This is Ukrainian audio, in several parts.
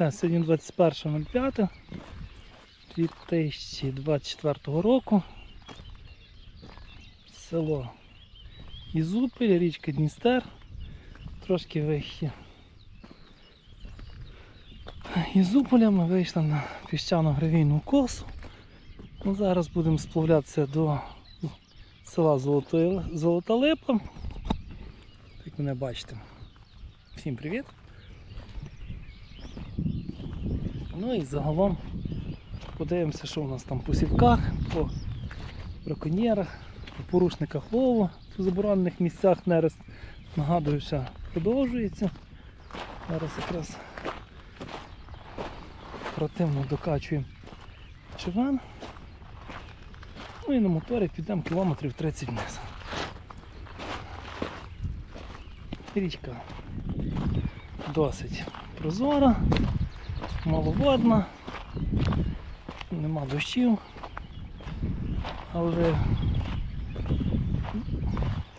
Так, сьогодні 21.05 2024 року. Село Ізупіль, річка Дністер. Трошки вихід. Ізуполя ми вийшли на піщано-гравійну косу. Ну, зараз будемо сплавлятися до села Золотої, Золота Липа. Як мене бачите. Всім привіт! Ну і загалом подивимося, що у нас там по сівках, по браконьєрах, по порушниках лову, по заборонених місцях нерест. Нагадую, що продовжується. Зараз якраз оперативно докачуємо човен. Ну і на моторі підемо кілометрів 30 вниз. Річка досить прозора, маловодна, нема дощів, але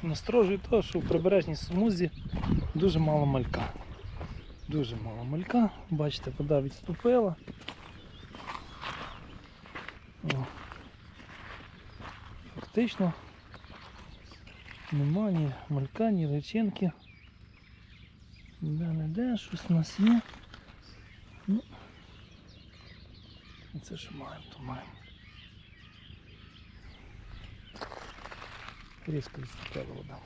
насторожує те, що в прибережній смузі дуже мало малька. Дуже мало малька. Бачите, вода відступила. Фактично нема ні малька, ні личинки. Де не де, щось у нас є. Ну, і це що маємо, то маємо. Різко відступила вода.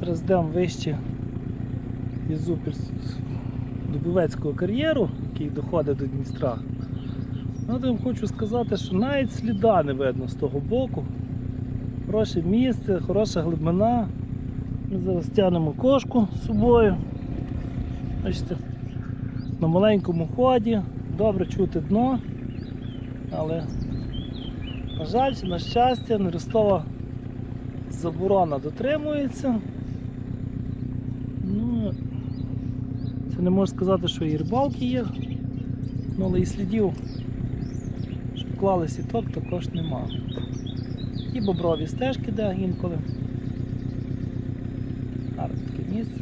Зараз йдемо вище із Дубовецького кар'єру, який доходить до Дністра. Ну, я вам хочу сказати, що навіть сліда не видно з того боку. Хороше місце, хороша глибина. Ми зараз тягнемо кошку з собою. Бачите, на маленькому ході, добре чути дно, але, на жаль, на щастя, нерестова заборона дотримується. Ну, це не можу сказати, що і рибалки є, ну, але і слідів, щоб клали сіток, також нема. І боброві стежки, де інколи. Гарне таке місце.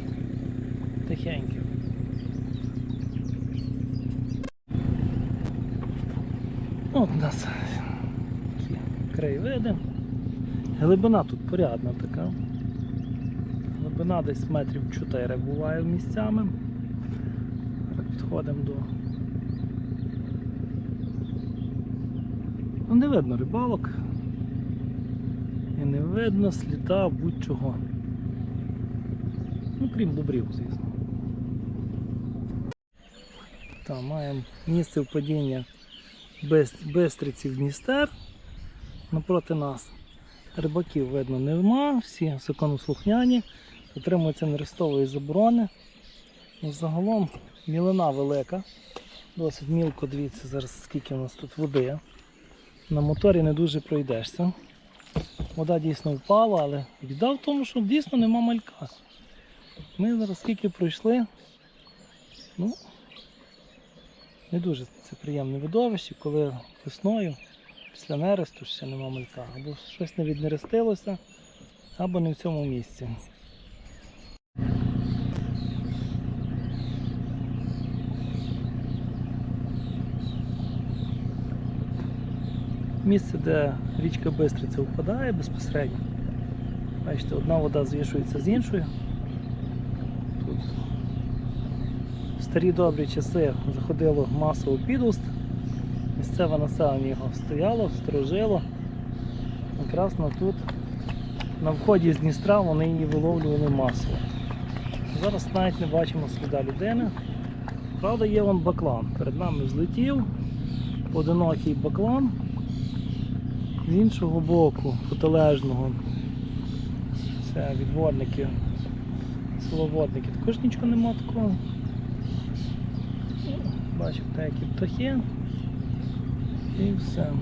Тихеньке. От у нас такі краєвиди. Глибина тут порядна така. Глибина десь метрів 4 буває місцями. Підходимо до. Ну, не видно рибалок. І не видно сліда будь-чого. Ну, крім бобрів, звісно. Там маємо місце впадіння Бестриців Дністер напроти нас. Рибаків видно нема, всі законослухняні, дотримуються нерестової заборони. Ну, загалом мілина велика, досить мілко, дивіться зараз скільки у нас тут води. На моторі не дуже пройдешся. Вода дійсно впала, але біда в тому, що дійсно нема малька. Ми зараз скільки пройшли, ну, не дуже це приємне видовище, коли весною після нересту ще нема малька. Або щось не віднерестилося, або не в цьому місці. Місце, де річка Бистриця впадає безпосередньо. Бачите, одна вода змішується з іншою. Тут старі добрі часи заходило масово підуст. Місцеве населення його стояло, сторожило. Якраз тут, на вході з Дністра вони її виловлювали масово. Зараз навіть не бачимо сліда людини. Правда, є вон баклан. Перед нами злетів, одинокий баклан. З іншого боку, протилежного, це відводники, силоводники. Також нічого нема такого. Ну, Бачив деякі птахи. І все. М,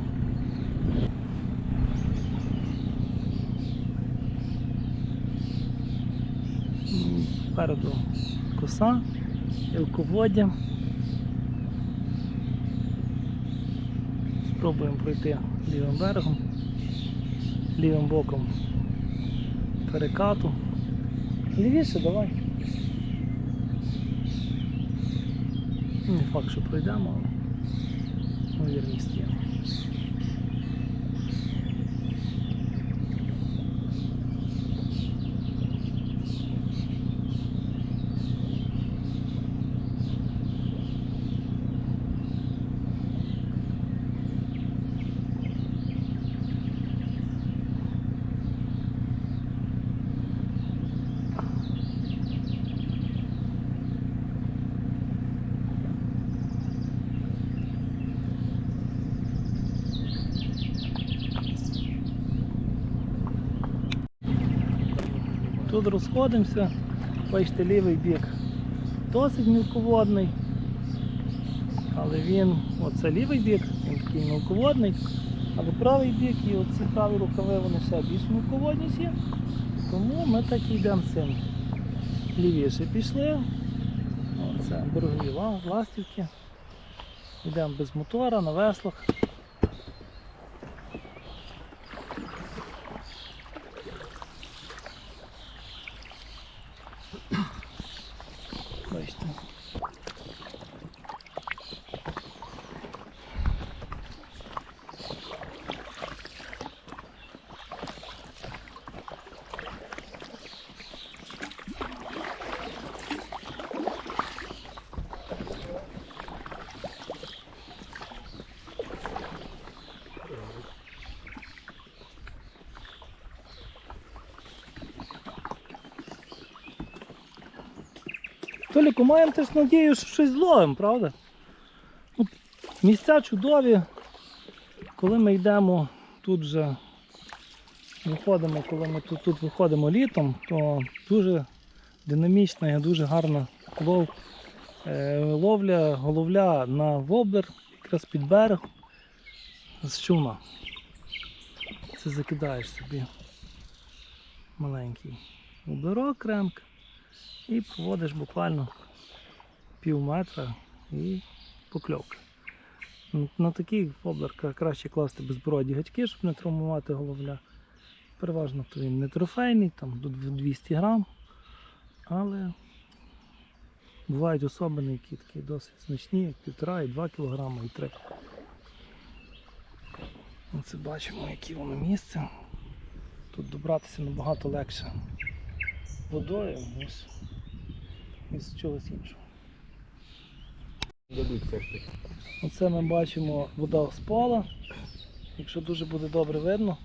Спереду коса, ілководдя. Спробуємо пройти лівим берегом, лівим боком перекату. Лівіше давай. Не факт, що пройдемо, але ймовірність є. Тут розходимося, бачите, лівий бік досить мілководний. Але він, оце лівий бік, він такий мілководний, але правий бік і оці праві рукави вони ще більш мілководніші. Тому ми так і йдемо цим. Лівіше пішли. Оце берегові ластівки. Йдемо без мотора на веслах. Бачите. Толіку, маємо теж надію, що щось зловимо, правда? Ну, Місця чудові. Коли ми йдемо тут вже виходимо, коли ми тут, тут виходимо літом, то дуже динамічна і дуже гарна лов, е, ловля, головля на воблер, якраз під берег з чуна. Це закидаєш собі маленький воблерок кремк і проводиш буквально пів метра і покльовка. На такий воблер краще класти безбороді гачки, щоб не травмувати головля. Переважно то він не трофейний, там до 200 грам, але бувають особини, які такі досить значні, як півтора і 2 кілограми і 3. Оце бачимо, яке воно місце. Тут добратися набагато легше водою, ніж із чогось іншого. Оце ми бачимо вода з пола. Якщо дуже буде добре видно,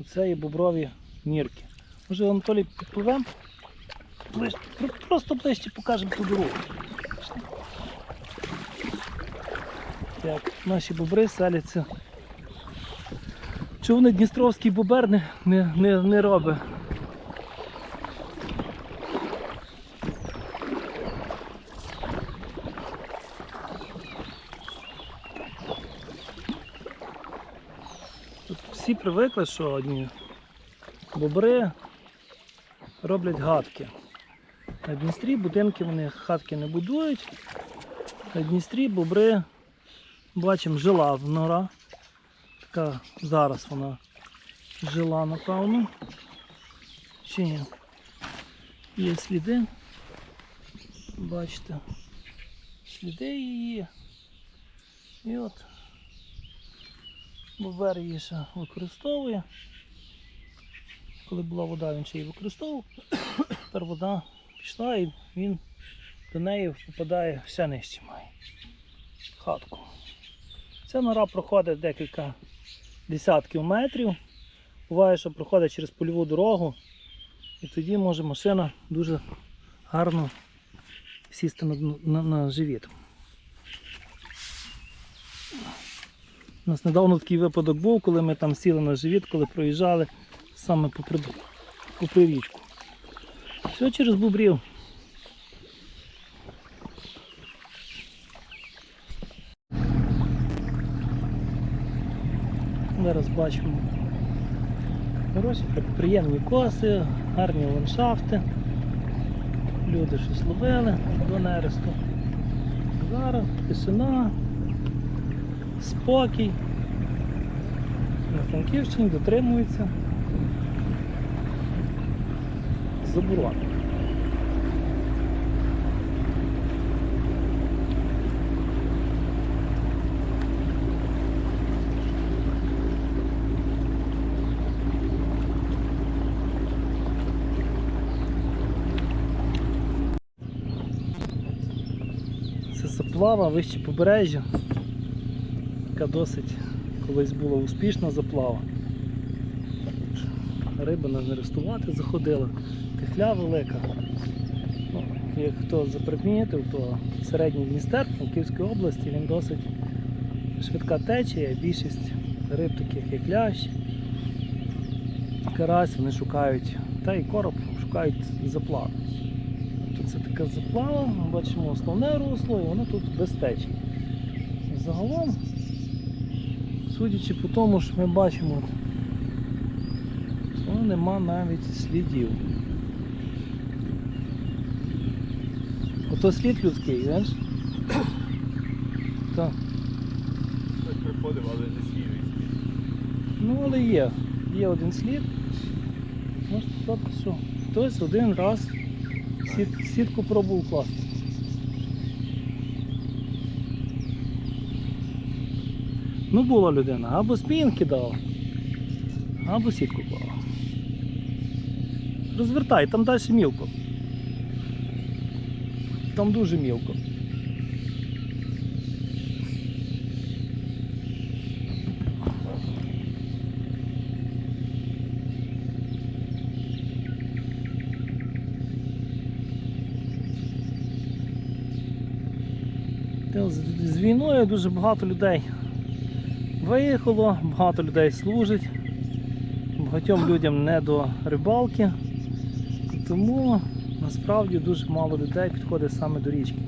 оце є боброві нірки. Може Анатолій підпливемо? Просто ближче покажемо ту дорогу. Як наші бобри селяться. Човни Дністровський бобер не, не, не, не робить. Тут всі привикли, що одні бобри роблять гадки. На Дністрі будинки вони хатки не будують. На Дністрі бобри, бачимо, жила в нора. Така зараз вона жила, напевно. Чи ні? Є сліди. Бачите. Сліди її. І от Бобер її ще використовує. Коли була вода, він ще її використовував. Тепер вода пішла і він до неї попадає ще нижче має. Хатку. Ця нора проходить декілька десятків метрів. Буває, що проходить через польову дорогу. І тоді може машина дуже гарно сісти на, на, на живіт. У нас недавно такий випадок був, коли ми там сіли на живіт, коли проїжджали саме попри, попри річку. Все через бубрів. Зараз бачимо хороші, приємні коси, гарні ландшафти. Люди щось ловили до нересту. Зараз тишина, спокій. На Франківщині дотримуються заборон. Це заплава вище побережжя яка досить колись була успішна заплава. Риба на нерестувати заходила, тихля велика. Ну, як хто запримітив, то середній Дністер Франківської області він досить швидка течія, більшість риб таких як лящ, карась, вони шукають, та і короб шукають заплав. Це така заплава, ми бачимо основне русло і воно тут без течії. Загалом, судячи по тому, що ми бачимо, то нема навіть слідів. Ото слід людський, знаєш? Так. Хтось приходив, але не свіжий слід. Ну, але є. Є один слід. Можна сказати, що хтось один раз сіт, сітку пробував класти. Ну, була людина, або спін кидала, або сітку клала. Розвертай, там далі мілко. Там дуже мілко. З, війною дуже багато людей виїхало, багато людей служить, багатьом людям не до рибалки, тому насправді дуже мало людей підходить саме до річки.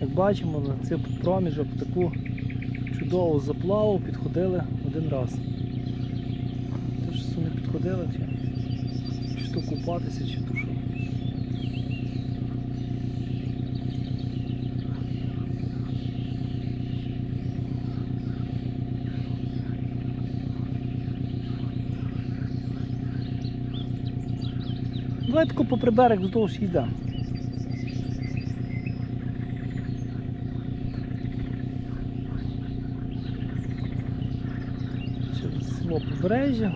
Як бачимо, на цей проміжок таку чудову заплаву підходили один раз. Тож вони підходили, чи, чи то купатися, чи то що. Давай тако попри берег вздовж йдемо. Через село побережжя.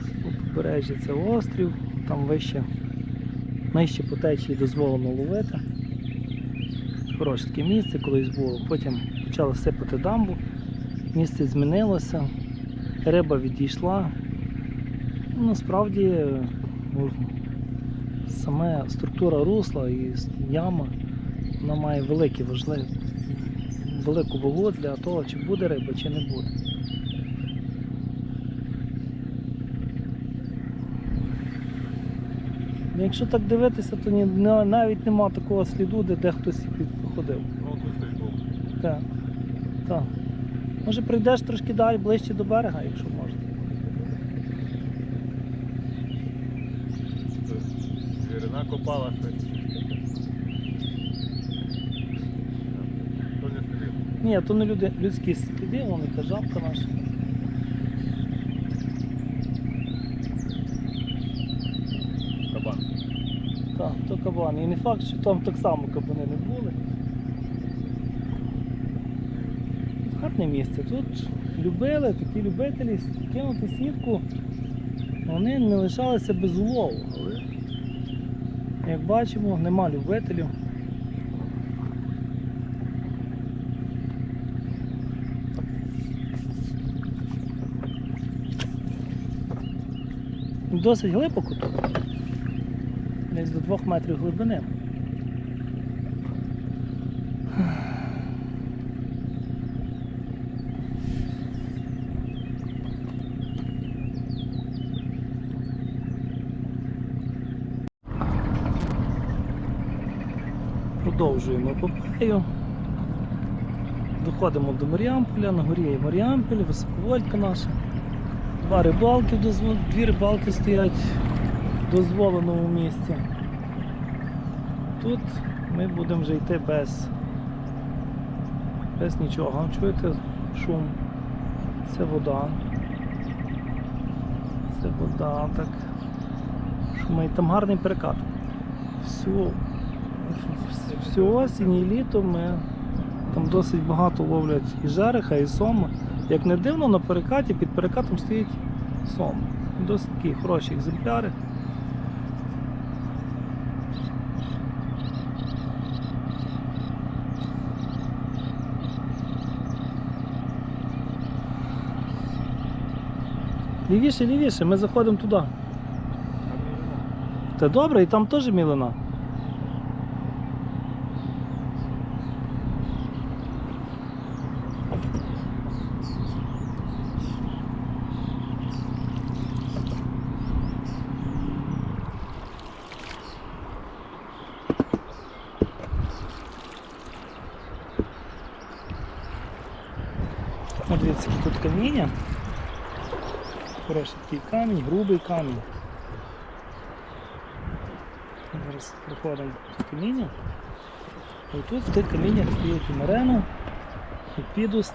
Село побережжя це острів, там вище, нижче по течії дозволено ловити. Хороше таке місце колись було, потім почали сипати дамбу, місце змінилося риба відійшла. Ну, Насправді ну, саме структура русла і яма вона має великі важливі, велику вагу для того, чи буде риба, чи не буде. Ну, Якщо так дивитися, то ні, навіть нема такого сліду, де, де хтось проходив. Ну тут був. Так. Так. Може прийдеш трошки далі, ближче до берега, якщо можна. Звірина копала щось. То не слідив. Ні, то не люди, людські сліди, вони кажапка наша. Кабан. Так, то кабани. І не факт, що там так само кабани не були. Тут гарне місце. Тут любили, такі любителі кинути сітку. Вони не лишалися без улову. Але, як бачимо, нема любителів. Досить глибоко тут. Десь до двох метрів глибини. Продовжуємо епопею. Доходимо до Маріамполя, на горі є Маріамполь, високовольтка наша. Два рибалки, дві рибалки стоять в дозволеному місці. Тут ми будемо вже йти без, без нічого. Чуєте шум? Це вода. Це вода, так. Шумить. Там гарний перекат. Всю, всю осінь і літо ми там досить багато ловлять і жереха, і сома. Як не дивно, на перекаті під перекатом стоїть сом. Досить такі хороші екземпляри. Лівіше, лівіше, ми заходимо туди. Та добре, і там теж мілина. Камінь. Зараз проходимо каміння. І тут в тих каміннях стоїть і підуст.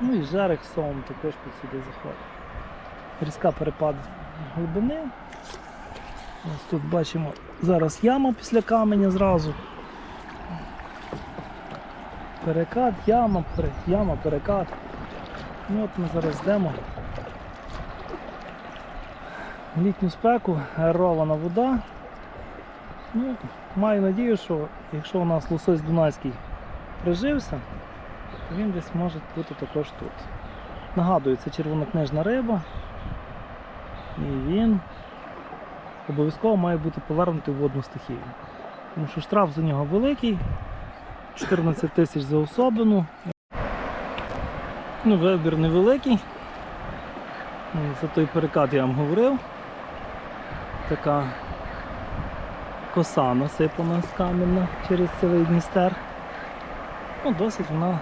Ну і жарик з сомом також під сюди заходить. Різка перепад глибини. Ось тут бачимо зараз яма після каменя зразу. Перекат, яма, яма, перекат. Ну от ми зараз йдемо. Літню спеку, аерована вода. Ну, маю надію, що якщо у нас лосось Дунайський прижився, то він десь може бути також тут. Нагадую, це червонокнижна риба. І він обов'язково має бути повернутий в водну стихію. Тому що штраф за нього великий. 14 тисяч за особину. Ну, вибір невеликий. Ну, За той перекат я вам говорив. Така коса насипана з каменна через цілий Дністер. Ну, досить вона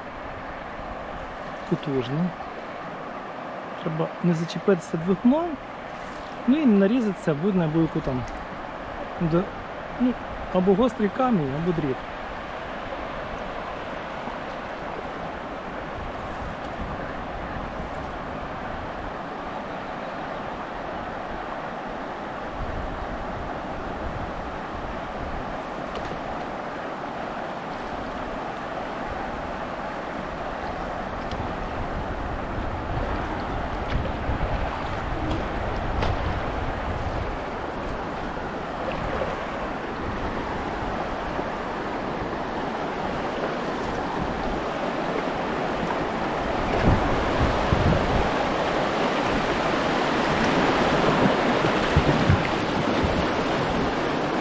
потужна. Треба не зачепитися двигуном, ну і нарізатися будь-на яку там. Ну, або гострий камінь, або дріт.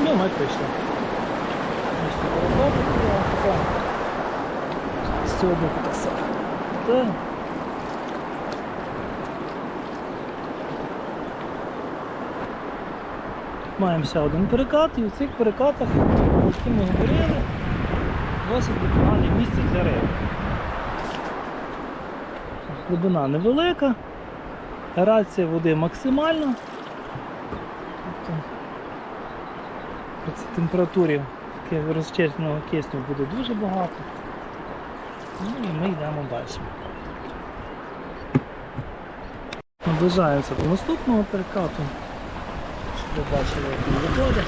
Ну, ми прийшли. Ось тут переходить, я це з цього боку так само. Та. Маємо ще один перекат, і в цих перекатах, про які ми говорили, досить непогане місце для риби. Глибина невелика, аерація води максимальна. Тобто при температурі розчерпного кисню буде дуже багато. Ну і ми йдемо далі. Наближаємося до наступного перекату. Ви бачили, як він виходить.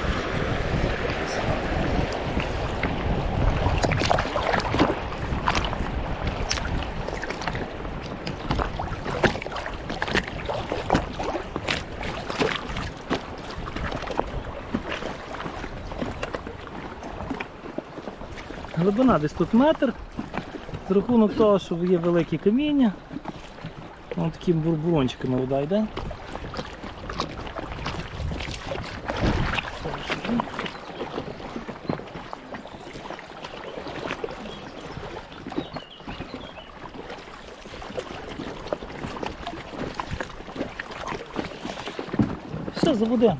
Глибина десь тут метр. За рахунок того, що є великі каміння. Ось такими бурбурончиками вода йде. Все, забудемо.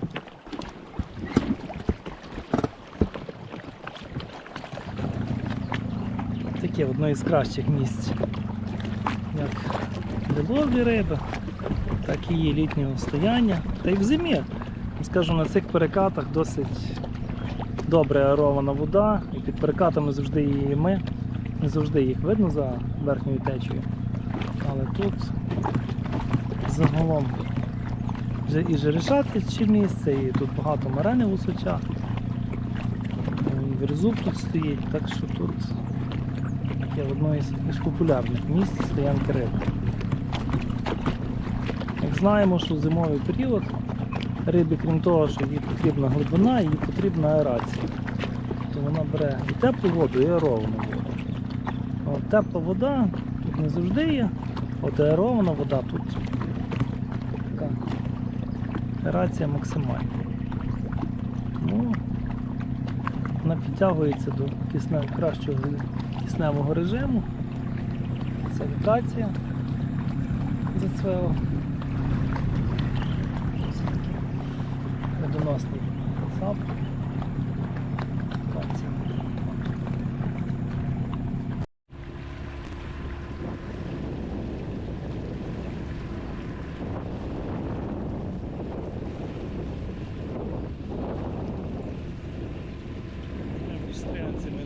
Таке одне із кращих місць. Як для риби, так і її літнього стояння. Та й в зимі. Скажу, на цих перекатах досить добре аерована вода, і під перекатами завжди її ми. Не завжди їх видно за верхньою течією. Але тут загалом вже і жерешатки чи місце, і тут багато марени в усочах. І верзуб тут стоїть, так що тут є одно із, популярних місць стоянки риби. Як знаємо, що зимовий період рибі, крім того, що їй потрібна глибина, їй потрібна аерація. То вона бере і теплу воду, і аеровану воду. От тепла вода тут не завжди є, От аерована вода тут така аерація максимальна. Тому вона підтягується до кисне, кращого кисневого режиму. Це вібрація зацвела. Медоносний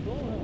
Go.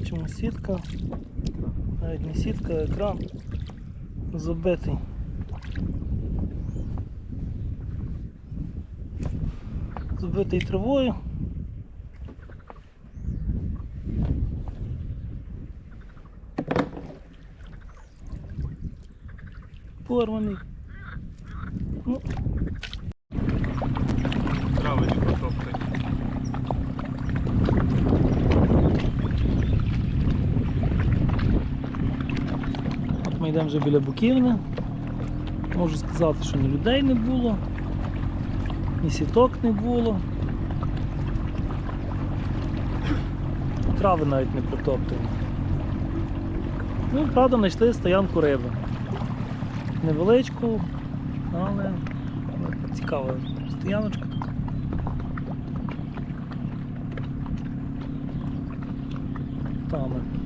Бачимо сітка, навіть не сітка, а екран забитий. Забитий травою. Порваний. Ну, Трави не потоптані. От ми йдемо вже біля Буківни. Можу сказати, що ні людей не було, ні сіток не було. Трави навіть не протоптані. Ну, правда, знайшли стоянку риби. Невеличку, але цікава стояночка така. Там. ми.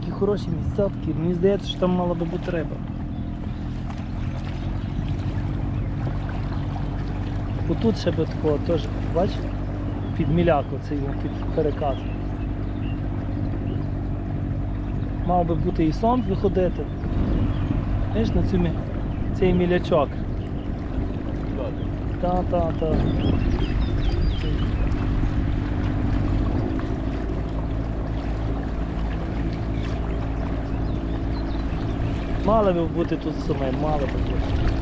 Такі хороші місця, мені здається, що там мала би бути риба. Отут ще би такого теж, бач, під міляк оцей під перекат. Мав би бути і сон виходити. Знаєш, на цю цей мілячок. Та, Мали би бути тут суми, мали би бути.